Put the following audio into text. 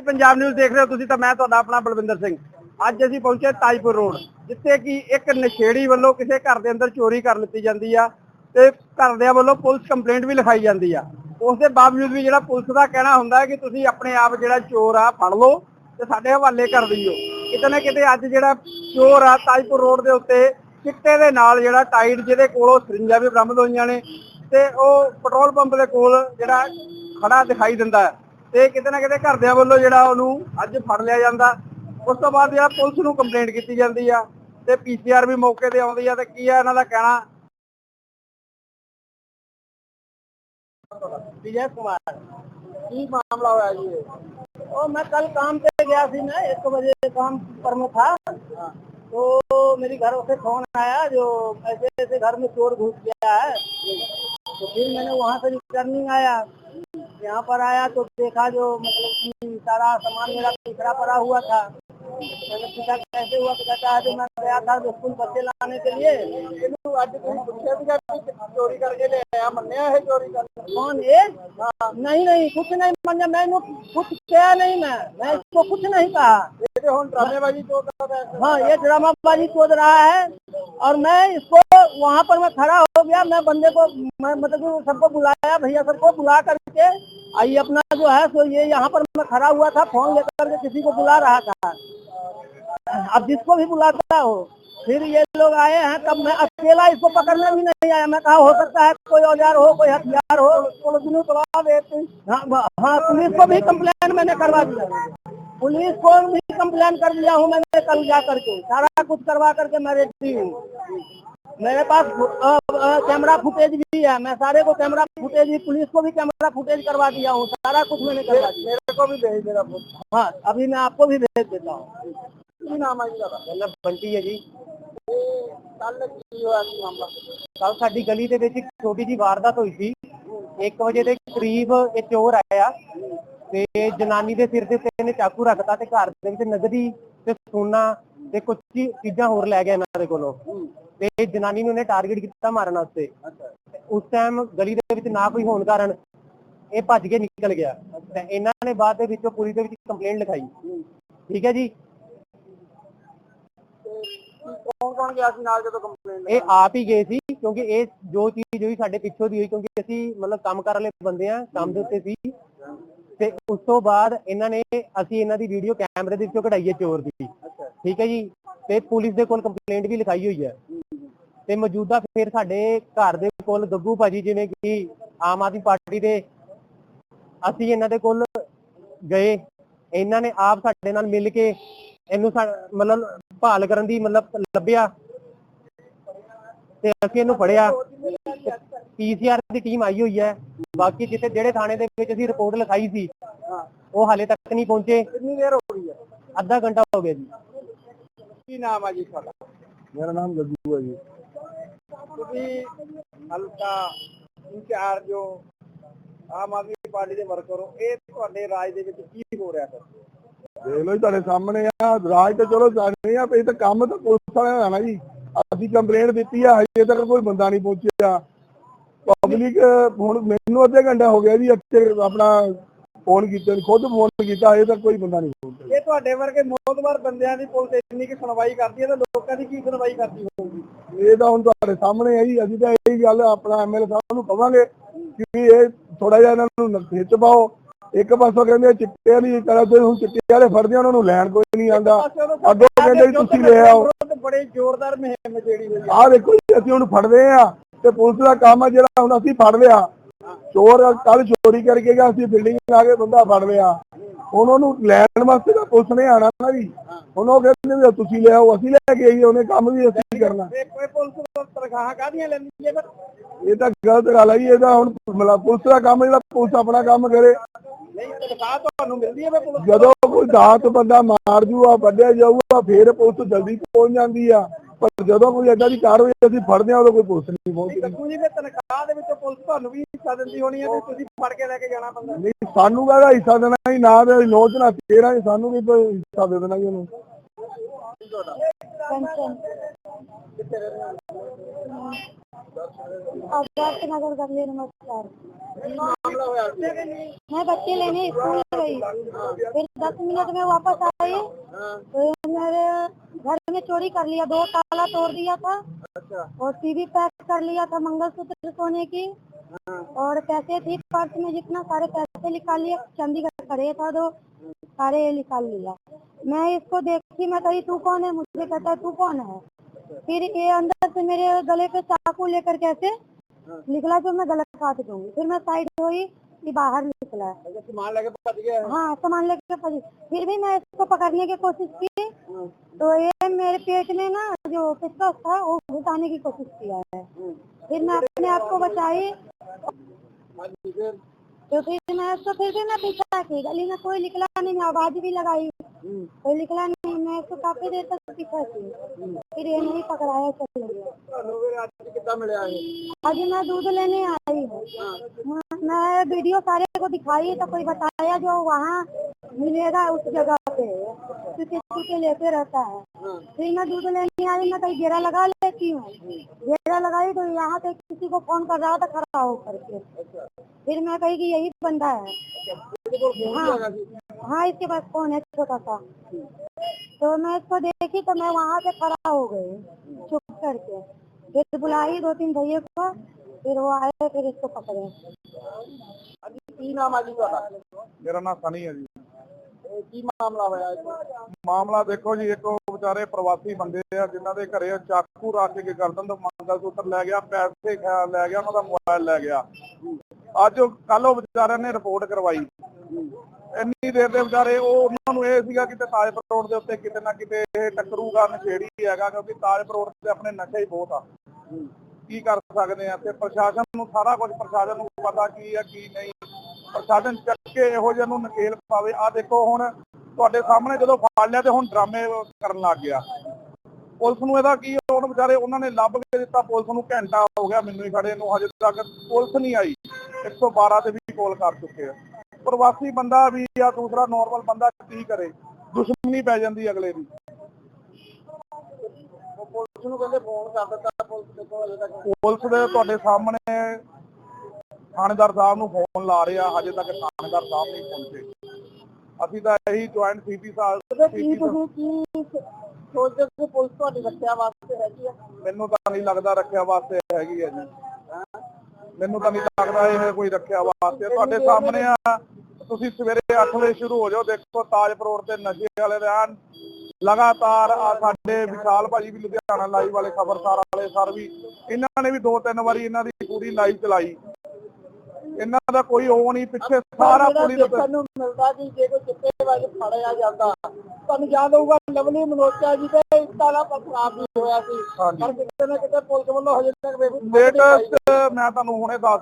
ਜੀ, ਪੰਜਾਬ ਨਿਊਜ਼ ਦੇਖ ਰਹੇ ਹੋ ਤੁਸੀਂ ਤਾਂ ਮੈਂ ਤੁਹਾਡਾ ਆਪਣਾ ਬਲਵਿੰਦਰ ਸਿੰਘ। ਅੱਜ ਅਸੀਂ ਪਹੁੰਚੇ ਤਾਜਪੁਰ ਰੋਡ ਜਿੱਥੇ ਕਿ ਇੱਕ ਨਸ਼ੇੜੀ ਵੱਲੋਂ ਕਿਸੇ ਘਰ ਦੇ ਅੰਦਰ ਚੋਰੀ ਕਰ ਲਿੱਤੀ ਜਾਂਦੀ ਆ ਤੇ ਘਰਦਿਆਂ ਵੱਲੋਂ ਪੁਲਿਸ ਕੰਪਲੇਂਟ ਵੀ ਲਿਖਾਈ ਜਾਂਦੀ ਆ। ਉਸ ਦੇ ਬਾਵਜੂਦ ਵੀ ਜਿਹੜਾ ਪੁਲਿਸ ਦਾ ਕਹਿਣਾ ਹੁੰਦਾ ਕਿ ਤੁਸੀਂ ਆਪਣੇ ਆਪ ਜਿਹੜਾ ਚੋਰ ਆ ਫੜ ਲਓ ਤੇ ਸਾਡੇ ਹਵਾਲੇ ਕਰ ਦਿਓ। ਕਿਤੇ ਨਾ ਕਿਤੇ ਅੱਜ ਜਿਹੜਾ ਚੋਰ ਆ ਤਾਜਪੁਰ ਰੋਡ ਦੇ ਉੱਤੇ ਚਿੱਟੇ ਦੇ ਨਾਲ ਜਿਹੜਾ ਟਾਈਟ ਜਿਹਦੇ ਕੋਲੋਂ ਸਰਿੰਜਾਂ ਵੀ ਬਰਾਮਦ ਹੋਈਆਂ ਨੇ ਤੇ ਉਹ ਪੈਟਰੋਲ ਪੰਪ ਦੇ ਕੋਲ ਜਿਹੜਾ ਖੜਾ ਦਿਖਾਈ ਦਿੰਦਾ ਹੈ। ਤੇ ਕਿਤੇ ਨਾ ਕਿਤੇ ਘਰਦਿਆਂ ਵੱਲੋਂ ਜਿਹੜਾ ਉਹਨੂੰ ਅੱਜ ਫੜ ਲਿਆ ਜਾਂਦਾ ਉਸ ਤੋਂ ਬਾਅਦ ਜਿਹੜਾ ਪੁਲਿਸ ਨੂੰ ਕੰਪਲੇਂਟ ਕੀਤੀ ਜਾਂਦੀ ਆ ਤੇ ਪੀਸੀਆਰ ਵੀ ਮੌਕੇ ਤੇ ਆਉਂਦੀ ਆ ਤੇ ਕੀ ਆ ਇਹਨਾਂ ਦਾ ਕਹਿਣਾ ਵਿਜੇ ਕੁਮਾਰ ਕੀ ਮਾਮਲਾ ਹੋਇਆ ਜੀ ਇਹ? ओ मैं कल काम पे गया थी मैं एक बजे काम पर में था तो मेरी घर से फोन आया जो ऐसे ऐसे घर में चोर घुस गया है तो फिर मैंने वहाँ से रिटर्निंग आया यहाँ पर आया तो देखा जो मतलब कि सारा सामान मेरा पिछड़ा पड़ा हुआ था। मैंने पूछा कैसे हुआ? तो कहता है मैं गया था स्कूल बच्चे लाने के लिए। चोरी करके ले आया मन्या है चोरी करके? कौन ये? हाँ, नहीं नहीं कुछ नहीं मन्या मैंने कुछ किया नहीं मैं। मैं इसको कुछ नहीं कहा। ड्रामेबाजी तोड़ रहा है हाँ ये ड्रामाबाजी तोड़ रहा है और मैं इसको वहाँ पर मैं खड़ा हो गया। मैं बंदे को, मैं मतलब सबको बुलाया, भैया सबको बुला करके आई अपना जो है सो ये यहाँ पर मैं खड़ा हुआ था, फ़ोन लेकर के किसी को बुला रहा था। अब जिसको भी बुलाता हो, फिर ये लोग आए हैं, तब मैं अकेला इसको पकड़ने भी नहीं आया। मैं कहा, हो सकता है कोई औज़ार हो, कोई हथियार हो हाँ हाँ पुलिस को भी कम्प्लेन मैंने करवा दिया। पुलिस को भी कम्प्लेन कर दिया हूँ मैंने कल जा करके सारा कुछ करवा करके मैं रेडी हूँ। मेरे पास अ, अ, कैमरा फुटेज भी है मैं सारे को कैमरा फुटेज भी पुलिस को भी कैमरा फुटेज करवा दिया हूँ सारा कुछ मैंने करवा दिया ਮੇਰੇ ਕੋ ਵੀ ਭੇਜ ਦੇਗਾ ਪੁੱਤ हाँ अभी मैं आपको भी भेज देता हूँ ਕੀ ਨਾਮ ਹੈ ਜੀ ਤੁਹਾਡਾ मेरा बंटी है जी ਕੱਲ ਕੀ ਹੋਇਆ ਸੀ ਮਾਮਲਾ ਕੱਲ ਸਾਡੀ ਗਲੀ ਦੇ ਵਿੱਚ ਇੱਕ ਛੋਟੀ ਜੀ ਵਾਰਦਾਤ ਹੋਈ ਸੀ 1 ਵਜੇ ਦੇ ਕਰੀਬ ਇਹ ਚੋਰ ਆਇਆ ਤੇ ਜਨਾਨੀ ਦੇ ਸਿਰ ਦੇ ਉੱਤੇ ਇਹਨੇ ਚਾਕੂ ਰੱਖਤਾ ਤੇ ਘਰ ਦੇ ਵਿੱਚ ਨਗਦੀ ਤੇ ਸੋਨਾ ਤੇ ਕੁਝ ਚੀਜ਼ਾਂ ਹੋਰ ਲੈ ਗਿਆ ਇਹਨਾਂ ਦੇ ਕੋਲੋਂ। ਤੇ ਜਨਾਨੀ ਨੂੰ ਇਹਨੇ ਟਾਰਗੇਟ ਕੀਤਾ ਮਾਰਨ ਵਾਸਤੇ। ਉਸ ਟਾਈਮ ਗਲੀ ਦੇ ਵਿੱਚ ਨਾ ਕੋਈ ਹੋਣ ਕਾਰਨ ਇਹ ਭੱਜ ਕੇ ਨਿਕਲ ਗਿਆ। ਤੇ ਇਹਨਾਂ ਨੇ ਬਾਅਦ ਦੇ ਵਿੱਚੋਂ ਪੁਲਿਸ ਦੇ ਵਿੱਚ ਕੰਪਲੇਂਟ ਲਿਖਾਈ। ਠੀਕ ਹੈ ਜੀ? ਕੌਣ ਕੌਣ ਗਿਆ ਸੀ ਨਾਲ ਜਦੋਂ ਕੰਪਲੇਂਟ ਇਹ ਆਪ ਹੀ ਗਏ ਸੀ ਕਿਉਂਕਿ ਇਹ ਜੋ ਚੀਜ਼ ਹੋਈ ਸਾਡੇ ਪਿੱਛੋਂ ਦੀ ਹੋਈ ਕਿਉਂਕਿ ਅਸੀਂ ਮਤਲਬ ਕੰਮ ਕਰਨ ਵਾਲੇ ਬੰਦੇ ਆ ਕੰਮ ਦੇ ਉੱਤੇ ਸੀ। ਤੇ ਉਸ ਤੋਂ ਬਾਅਦ ਇਹਨਾਂ ਨੇ ਅਸੀਂ ਇਹਨਾਂ ਦੀ ਵੀਡੀਓ ਕੈਮਰੇ ਦੇ ਵਿੱਚੋਂ ਕਢਾਈ ਹੈ ਚੋਰ ਦੀ। ਠੀਕ ਹੈ ਜੀ। ਤੇ ਪੁਲਿਸ ਦੇ ਕੋਲ ਕੰਪਲੇਂਟ ਵੀ ਲਿਖਾਈ ਹੋਈ ਹੈ। ਤੇ ਮੌਜੂਦਾ ਫਿਰ ਸਾਡੇ ਘਰ ਦੇ ਕੋਲ ਗੱਗੂ ਭਾਜੀ ਜਿਵੇਂ ਕਿ ਆਮ ਆਦਮੀ ਪਾਰਟੀ ਦੇ ਅਸੀਂ ਇਹਨਾਂ ਦੇ ਕੋਲ ਗਏ। ਇਹਨਾਂ ਨੇ ਆਪ ਸਾਡੇ ਨਾਲ ਮਿਲ ਕੇ ਇਹਨੂੰ ਮਤਲਬ ਭਾਲ ਕਰਨ ਦੀ ਮਤਲਬ ਲੱਭਿਆ। ਤੇ ਅਸੀਂ ਇਹਨੂੰ ਫੜਿਆ। ਪੀਸੀਆਰ ਦੀ ਟੀਮ ਆਈ ਹੋਈ ਹੈ। ਬਾਕੀ ਜਿੱਥੇ ਜਿਹੜੇ ਥਾਣੇ ਦੇ ਵਿੱਚ ਅਸੀਂ ਰਿਪੋਰਟ ਲਿਖਾਈ ਸੀ ਉਹ ਹਾਲੇ ਤੱਕ ਨਹੀਂ ਪਹੁੰਚੇ। ਕਿੰਨੀ ਦੇਰ ਹੋ ਗਈ ਹੈ? ਅੱਧਾ ਘੰਟਾ ਹੋ ਗਿਆ ਜੀ। ਕੀ ਨਾਮ ਹੈ ਜੀ ਤੁਹਾਡਾ? ਮੇਰਾ ਨਾਮ ਗੱਗੂ ਹੈ ਜੀ। ਤੁਸੀਂ ਹਲਕਾ ਇੰਚਾਰਜ ਜੋ ਆਮ ਆਦਮੀ ਪਾਰਟੀ ਦੇ ਵਰਕਰ ਹੋ ਇਹ ਤੁਹਾਡੇ ਰਾਜ ਦੇ ਵਿੱਚ ਕੀ ਹੋ ਰਿਹਾ ਸਰ ਦੇਖ ਲਓ ਜੀ ਤੁਹਾਡੇ ਸਾਹਮਣੇ ਆ ਰਾਜ ਤਾਂ ਚਲੋ ਜਾਣੇ ਆ ਇਹ ਤਾਂ ਕੰਮ ਤਾਂ ਪੁਲਿਸ ਵਾਲਿਆਂ ਦਾ ਨਾ ਜੀ। ਅਸੀਂ ਕੰਪਲੇਂਟ ਦਿੱਤੀ ਆ ਹਜੇ ਤੱਕ ਕੋਈ ਬੰਦਾ ਨਹੀਂ ਪਹੁੰਚਿਆ। ਪਬਲਿਕ ਹੁਣ ਮੈਨੂੰ ਅੱਧੇ ਘੰਟਾ ਹੋ ਗਿਆ ਜੀ ਇੱਥੇ ਆਪਣਾ ਫੋਨ ਕੀਤਾ ਖੁਦ ਫੋਨ ਕੀਤਾ ਹਜੇ ਤੱਕ ਕੋਈ ਬੰਦਾ ਨਹੀਂ ਪਹੁੰਚਿਆ ਇਹ ਤੁਹਾਡੇ ਵਰਗੇ ਮੌਤਵਾਰ ਬੰਦਿਆਂ ਦੀ ਪੁਲਿਸ ਇੰਨੀ ਕਿ ਸੁਣਵਾਈ ਕਰਦੀ ਹੈ ਤਾਂ ਲੋਕਾਂ ਦੀ ਕੀ ਸੁਣਵਾਈ ਕਰਦੀ ਹੋਊਗੀ? ਇਹ ਤਾਂ ਹੁਣ ਤੁਹਾਡੇ ਸਾਹਮਣੇ ਹੈ ਜੀ ਅਸੀਂ ਤਾਂ ਇਹੀ ਗੱਲ ਆਪਣਾ ਐਮਐਲਏ ਸਾਹਿਬ ਨੂੰ ਕਵਾਂਗੇ ਕਿ ਇਹ ਥੋੜਾ ਜਿਹਾ ਇਹਨਾਂ ਨੂੰ ਖਿੱਚ ਪਾਓ। ਇੱਕ ਪਾਸੋਂ ਕਹਿੰਦੇ ਚਿੱਟੇ ਦੀ ਤਰ੍ਹਾਂ ਤੇ ਹੁਣ ਚਿੱਟੇ ਵਾਲੇ ਫੜਦੇ ਆ, ਉਹਨਾਂ ਨੂੰ ਲੈਣ ਕੋਈ ਨਹੀਂ ਆਂਦਾ ਅੱਗੋਂ ਕਹਿੰਦੇ ਤੁਸੀਂ ਲੈ ਆਓ। ਬੜੀ ਜ਼ੋਰਦਾਰ ਮੁਹਿੰਮ ਜਿਹੜੀ ਹੋਈ ਆਹ ਦੇਖੋ ਅਸੀਂ ਉਹਨੂੰ ਫੜਦੇ ਆ ਤੇ ਪੁਲਿਸ ਦਾ ਕੰਮ ਆ ਜਿਹੜਾ ਹੁਣ ਅਸੀਂ ਫੜ ਲਿਆ। ਚੋਰ ਕੱਲ ਚੋਰੀ ਕਰਕੇ ਗਿਆ ਅਸੀਂ ਬਿਲਡਿੰਗ ਲਾ ਕੇ ਬੰਦਾ ਫੜ ਲਿਆ। ਉਹਨੂੰ ਲੈਣ ਵਾਸਤੇ ਤਾਂ ਪੁਲਿਸ ਨੇ ਆਣਾ ਨਾ ਜੀ। ਹੁਣ ਉਹ ਕਹਿੰਦੇ ਵੀ ਤੁਸੀਂ ਲੈ ਆਓ ਅਸੀਂ ਲੈ ਕੇ ਆਈਏ ਉਹਨੇ ਕੰਮ ਵੀ ਅਸੀਂ ਕਰਨਾ। ਇਹ ਕੋਈ ਪੁਲਿਸ ਤੋਂ ਤਨਖਾਹਾਂ ਕਾਹਦੀਆਂ ਲੈਂਦੀ ਹੈ ਫਿਰ? ਇਹ ਤਾਂ ਗਲਤ ਗੱਲ ਆ ਜੀ ਇਹਦਾ ਹੁਣ ਪੁਲਿਸ ਦਾ ਕੰਮ ਜਿਹੜਾ ਪੁਲਿਸ ਆਪਣਾ ਕੰਮ ਕਰੇ। ਹੈ ਜਦੋਂ ਕੋਈ ਦਾਤ ਬੰਦਾ ਮਾਰ ਜੂਗਾ ਵੱਢਿਆ ਜਾਊਗਾ ਫੇਰ ਪੁਲਿਸ ਜਲਦੀ ਪਹੁੰਚ ਜਾਂਦੀ ਆ। ਪਰ ਜਦੋਂ ਕੋਈ ਏਦਾਂ ਦੀ ਕਾਰਵਾਈ ਅਸੀਂ ਫੜਦੇ ਆ ਉਦੋਂ ਕੋਈ ਪੁਲਿਸ ਨਹੀਂ ਪਹੁੰਚਦੀ ਕੱਕੂ ਜੀ ਫਿਰ ਤਨਖਾਹ ਦੇ ਵਿੱਚੋਂ ਪੁਲਿਸ ਤੁਹਾਨੂੰ ਵੀ ਹਿੱਸਾ ਦਿੰਦੀ ਹੋਣੀ ਹੈ ਤੇ ਤੁਸੀਂ ਫੜ ਕੇ ਲੈ ਕੇ ਜਾਣਾ ਬੰਦਾ ਨਹੀਂ ਸਾਨੂੰ ਕਾਹਦਾ ਹਿੱਸਾ ਦੇਣਾ ਜੀ ਨਾ ਤੇ ਲੋਚਨਾ ਤੇਰਾ ਜੀ ਸਾਨੂੰ ਵੀ ਕੋਈ ਹਿੱਸਾ ਦੇ ਦੇਣਾ ਜੀ ਉਹਨੂੰ आदर्श नगर गली नमस्कार ਮਾਮਲਾ ਹੋਇਆ ਸੀ मैं बच्चे लेने स्कूल गई फिर दस मिनट में वापस आई तो मेरे घर में चोरी कर लिया दो ताला तोड़ दिया था। ਅੱਛਾ और टीवी पैक कर लिया था मंगलसूत्र सोने की। और पैसे थी पर्स में जितना सारे पैसे निकाल लिए चंडीगढ़ खड़े था दो सारे निकाल लिया। मैं इसको देखी मैं कही तू कौन है? मुझे कहता है तू कौन है? फिर ये अंदर से मेरे गले पे चाकू लेकर कैसे निकला जो मैं गलत काट दूँगी फिर मैं साइड हुई असली बाहर निकला है। सामान लेके हाँ सामान लेके फिर भी मैं इसको पकड़ने की कोशिश की। तो ये मेरे पेट में ना जो पिस्टल था वो घुसाने की कोशिश किया है। फिर मैं अपने आप को बचाई। तो फिर मैं उसको फिर भी मैं पीछा की गली में कोई निकला नहीं मैं आवाज़ भी लगाई। कोई निकला नहीं मैं उसको काफ़ी देर तक पीछा की। फिर ये नहीं पकड़ाया चले आज मैं दूध लेने आई हूँ। हाँ। मैं- वीडियो सारे को दिखाई तो कोई बताया जो वहाँ मिलेगा उस जगह पे। क्योंकि के लेते रहता है। फिर मैं दूध लेने आई मैं कहीं घेरा लगा लेती हूँ। घेरा लगाई तो यहाँ से किसी को फ़ोन कर रहा था खड़ा हो करके। फिर मैं कही कि यही बंदा है। हाँ। हाँ इसके पास फ़ोन है छोटा सा। तो मैं इसको देखी तो मैं वहाँ से खड़ा हो गई चुप करके। फिर बुलाई दो तीन भैया को फिर वो आए फिर इसको पकड़े ਹਾਂਜੀ ਕੀ ਨਾਮ ਆ ਜੀ ਤੁਹਾਡਾ ਮੇਰਾ ਨਾਮ ਸਨੀ ਹੈ ਜੀ ਇਹ ਕੀ ਮਾਮਲਾ ਹੋਇਆ ਇੱਥੇ? ਮਾਮਲਾ ਦੇਖੋ ਜੀ ਇੱਕ ਉਹ ਵਿਚਾਰੇ ਪ੍ਰਵਾਸੀ ਬੰਦੇ ਆ ਜਿਨ੍ਹਾਂ ਦੇ ਘਰੇ ਚਾਕੂ ਰੱਖ ਕੇ ਗਰਦਨ ਤੋਂ ਮੰਗਲ ਸੂਤਰ ਲੈ ਗਿਆ ਪੈਸੇ ਖਾ- ਲੈ ਗਿਆ ਉਹਨਾਂ ਦਾ ਮੋਬਾਈਲ ਲੈ ਗਿਆ ਅੱਜ ਉਹ ਕੱਲ ਉਹ ਵਿਚਾਰਿਆਂ ਨੇ ਰਿਪੋਰਟ ਕਰਵਾਈ ਇੰਨੀ ਦੇਰ ਦੇ ਵਿਚਾਰੇ ਉਹ ਉਹਨਾਂ ਨੂੰ ਇਹ ਸੀਗਾ ਕਿਤੇ ਤਾਜਪੁਰ ਰੋਡ ਦੇ ਉੱਤੇ ਕਿਤੇ ਨਾ ਕਿਤੇ ਇਹ ਟੱਕਰੂਗਾ ਨਸ਼ੇੜੀ ਹੈਗਾ ਕਿਉਂਕਿ ਤਾਜਪੁਰ ਰੋਡ ਤੇ ਆਪਣੇ ਨਸ਼ੇ ਹੀ ਬਹੁਤ ਆ ਕੀ ਕਰ ਸਕਦੇ ਆ ਤੇ ਪ੍ਰਸ਼ਾਸਨ ਨੂੰ ਸਾਰਾ ਕੁਝ ਪ੍ਰਸ਼ਾਸਨ ਨੂੰ ਪਤਾ ਕੀ ਆ, ਕੀ ਨਹੀਂ। ਪ੍ਰਸ਼ਾਸਨ ਚੱਕ ਕੇ ਇਹੋ ਜਿਹੇ ਨੂੰ ਨਕੇਲ ਪਾਵੇ। ਆ ਦੇਖੋ ਹੁਣ ਤੁਹਾਡੇ ਸਾਹਮਣੇ ਜਦੋਂ ਫੜ ਲਿਆ ਤੇ ਹੁਣ ਡਰਾਮੇ ਕਰਨ ਲੱਗ ਗਿਆ। ਪੁਲਿਸ ਨੂੰ ਇਹਦਾ ਕੀ ਹੁਣ ਵਿਚਾਰੇ ਉਹਨਾਂ ਨੇ ਲੱਭ ਕੇ ਦਿੱਤਾ। ਪੁਲਿਸ ਨੂੰ ਘੰਟਾ ਹੋ ਗਿਆ ਮੈਨੂੰ ਹੀ ਖੜੇ ਨੂੰ। ਹਜੇ ਤੱਕ ਪੁਲਿਸ ਨਹੀਂ ਆਈ। 112 ਤੇ ਵੀ ਕਾਲ ਕਰ ਚੁੱਕੇ ਆ। ਪ੍ਰਵਾਸੀ ਬੰਦਾ ਵੀ ਆ, ਦੂਸਰਾ ਨਾਰਮਲ ਬੰਦਾ ਕੀ ਕਰੇ? ਦੁਸ਼ਮਣੀ ਪੈ ਜਾਂਦੀ ਅਗਲੇ ਦੀ। ਪੁਲਿਸ ਨੂੰ ਕਹਿੰਦੇ ਫੋਨ ਕਰ ਦਿੱਤਾ ਪੁਲਿਸ ਦੇਖੋ ਹਜੇ ਤੱਕ ਪੁਲਿਸ ਦੇ ਤੁਹਾਡੇ ਸਾਹਮਣੇ ਥਾਣੇਦਾਰ ਸਾਹਿਬ ਨੂੰ ਫੋਨ ਲਾ ਰਹੇ ਹਜੇ ਤੱਕ ਥਾਣੇਦਾਰ ਸਾਹਿਬ ਨਹੀਂ ਪਹੁੰਚੇ। ਅਸੀਂ ਤਾਂ ਇਹੀ ਜੁਆਇੰਟ ਸੀਪੀ ਸਾਹਿਬ ਕੀ ਤੁਸੀਂ ਕੀ ਸੋਚਦੇ ਹੋ ਪੁਲਿਸ ਤੁਹਾਡੀ ਰੱਖਿਆ ਵਾਸਤੇ ਹੈਗੀ ਆ? ਮੈਨੂੰ ਤਾਂ ਨਹੀਂ ਲੱਗਦਾ ਰੱਖਿਆ ਵਾਸਤੇ ਹੈਗੀ ਹੈ ਜੀ। ਮੈਨੂੰ ਤਾਂ ਨਹੀਂ ਲੱਗਦਾ ਇਹ ਕੋਈ ਰੱਖਿਆ ਵਾਸਤੇ। ਤੁਹਾਡੇ ਸਾਹਮਣੇ ਆ। ਤੁਸੀਂ ਸਵੇਰੇ 8 ਵਜੇ ਸ਼ੁਰੂ ਹੋ ਜਾਓ ਦੇਖੋ ਤਾਜਪੁਰ ਰੋਡ ਤੇ ਨਸ਼ੇ ਵਾਲੇ ਰਹਿਣ। ਲਗਾਤਾਰ ਸਾਡੇ ਵਿਸ਼ਾਲ ਭਾਜੀ ਵੀ ਲੁਧਿਆਣਾ ਲਾਈਵ ਵਾਲੇ ਖਬਰਸਾਰ ਵਾਲੇ ਸਰ ਵੀ ਇਹਨਾਂ ਨੇ ਵੀ ਦੋ ਤਿੰਨ ਵਾਰੀ ਇਹਨਾਂ ਦੀ ਪੂਰੀ ਲਾਈਵ ਚਲਾਈ ਇਹਨਾਂ ਦਾ ਕੋਈ ਉਹ ਨਹੀਂ ਪਿੱਛੇ ਸਾਰਾ ਦੇਖਣ ਨੂੰ ਮਿਲਦਾ ਕਿ ਜੇ ਕੋਈ ਚਿੱਟੇ ਵਜ ਫੜਿਆ ਜਾਂਦਾ ਤੁਹਾਨੂੰ ਯਾਦ ਹੋਊਗਾ ਲਵਲੀ ਮਨੋਚਾ ਜੀ ਤੇ ਪਥਰਾਵ ਵੀ ਹੋਇਆ ਸੀ। ਪਰ ਕਿਤੇ ਨਾ ਕਿਤੇ ਪੁਲਿਸ ਵੱਲੋਂ ਹਜੇ ਤੱਕ ਲੇਟੈਸਟ ਮੈਂ ਤੁਹਾਨੂੰ ਹੁਣੇ ਦੱਸ